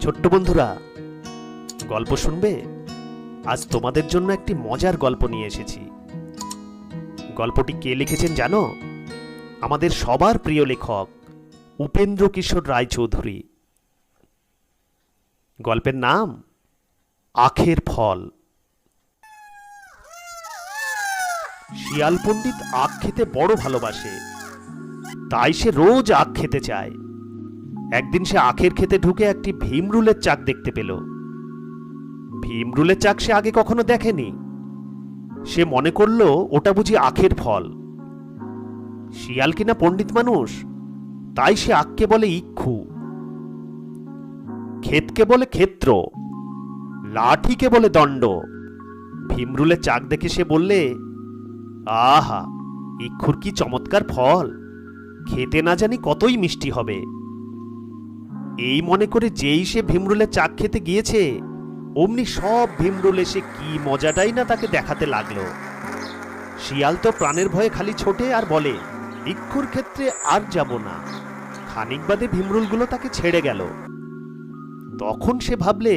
ছোট্ট বন্ধুরা, গল্প শুনবে? আজ তোমাদের জন্য একটি মজার গল্প নিয়ে এসেছি। গল্পটি কে লিখেছেন জানো? আমাদের সবার প্রিয় লেখক উপেন্দ্র কিশোর রায়চৌধুরী। গল্পের নাম, আখের ফল। শিয়াল পণ্ডিত আখ খেতে বড় ভালোবাসে, তাই সে রোজ আখ খেতে চায়। একদিন সে আখের খেতে ঢুকে একটি ভীমরুলের চাক দেখতে পেল। ভীমরুলের চাক সে আগে কখনো দেখেনি। সে মনে করল, ওটা বুঝি আখের ফল। শিয়াল কিনা পণ্ডিত মানুষ? তাই সে আখকে বলে ইক্ষু। ক্ষেতকে বলে ক্ষেত্র। লাঠিকে বলে দণ্ড। ভীমরুলের চাক দেখে সে বললে, আহা, ইক্ষুর কি চমৎকার ফল। খেতে না জানি কতই মিষ্টি হবে। এই মনে করে যেই সে ভীমরুলের চাক খেতে গিয়েছে, অমনি সব ভীমরুল এসে কি মজাটাই না তাকে দেখাতে লাগল। শিয়াল তো প্রাণের ভয়ে খালি ছোটে আর বলে ইক্ষুর ক্ষেত্রে আর যাব না। খানিক বাদে ভীমরুলগুলো তাকে ছেড়ে গেল। তখন সে ভাবলে,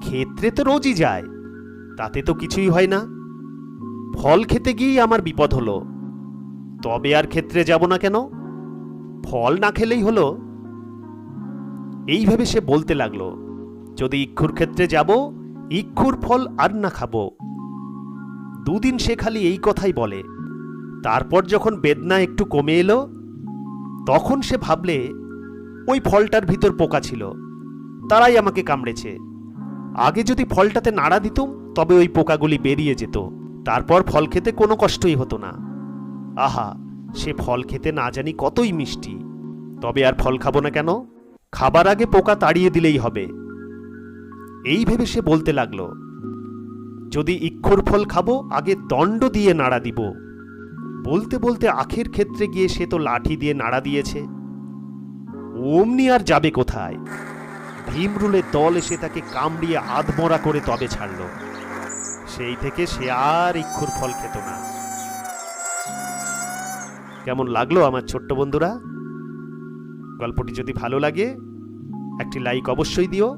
ক্ষেত্রে তো রোজই যায়, তাতে তো কিছুই হয় না। ফল খেতে গিয়েই আমার বিপদ হলো। তবে আর ক্ষেত্রে যাব না কেন? ফল না খেলেই হলো এইভাবে সে বলতে লাগল, যদি ইক্ষুর ক্ষেত্রে যাব, ইক্ষুর ফল আর না খাব। দুদিন সে খালি এই কথাই বলে। তারপর যখন বেদনা একটু কমে এলো, তখন সে ভাবলে, ওই ফলটার ভিতর পোকা ছিল, তারাই আমাকে কামড়েছে। আগে যদি ফলটাতে নাড়া দিতুম, তবে ওই পোকাগুলি বেরিয়ে যেত। তারপর ফল খেতে কোনো কষ্টই হতো না। আহা, সে ফল খেতে না জানি কতই মিষ্টি। তবে আর ফল খাব না কেন? খাবার আগে পোকা তাড়িয়ে দিলেই হবে। এই ভেবে সে বলতে লাগল, যদি ইক্ষুর ফল খাব, আগে দণ্ড দিয়ে নাড়া দিব। বলতে বলতে আখের ক্ষেত্রে গিয়ে সে তো লাঠি দিয়ে নাড়া দিয়েছে। অমনি আর যাবে কোথায়? ভীমরুলের দল এসে তাকে কামড়িয়ে আধমরা করে তবে ছাড়ল। সেই থেকে সে আর ইক্ষুর ফল খেত না। কেমন লাগল আমার ছোট্ট বন্ধুরা? গল্পটি যদি ভালো লাগে, একটি লাইক অবশ্যই দিও।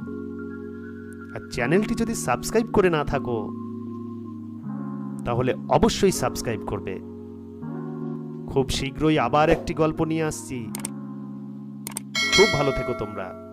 আর চ্যানেলটি যদি সাবস্ক্রাইব করে না থাকো, তাহলে অবশ্যই সাবস্ক্রাইব করবে। খুব শীঘ্রই আবার একটি গল্প নিয়ে আসছি। খুব ভালো থেকো তোমরা।